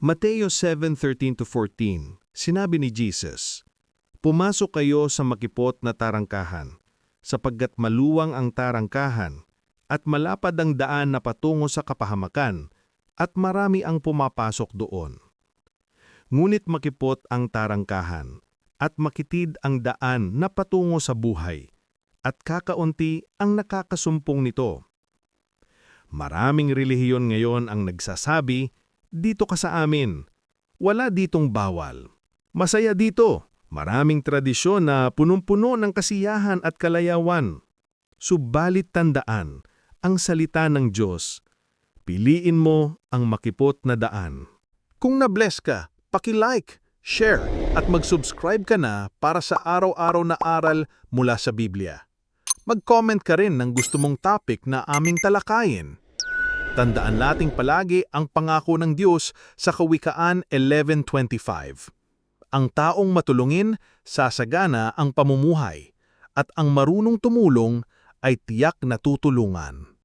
Mateo 7:13-14, sinabi ni Jesus, Pumasok kayo sa makipot na tarangkahan, sapagkat maluwang ang tarangkahan, at malapad ang daan na patungo sa kapahamakan, at marami ang pumapasok doon. Ngunit makipot ang tarangkahan, at makitid ang daan na patungo sa buhay, at kakaunti ang nakakasumpong nito. Maraming relihiyon ngayon ang nagsasabi, dito ka sa amin. Wala ditong bawal. Masaya dito. Maraming tradisyon na punong-puno ng kasiyahan at kalayawan. Subalit tandaan, ang salita ng Diyos, piliin mo ang makipot na daan. Kung na-bless ka, paki-like, share, at mag-subscribe ka na para sa araw-araw na aral mula sa Biblia. Mag-comment ka rin ng gusto mong topic na aming talakayin. Tandaan nating palagi ang pangako ng Diyos sa Kawikaan 11.25. Ang taong matulungin, sasagana ang pamumuhay, at ang marunong tumulong ay tiyak na tutulungan.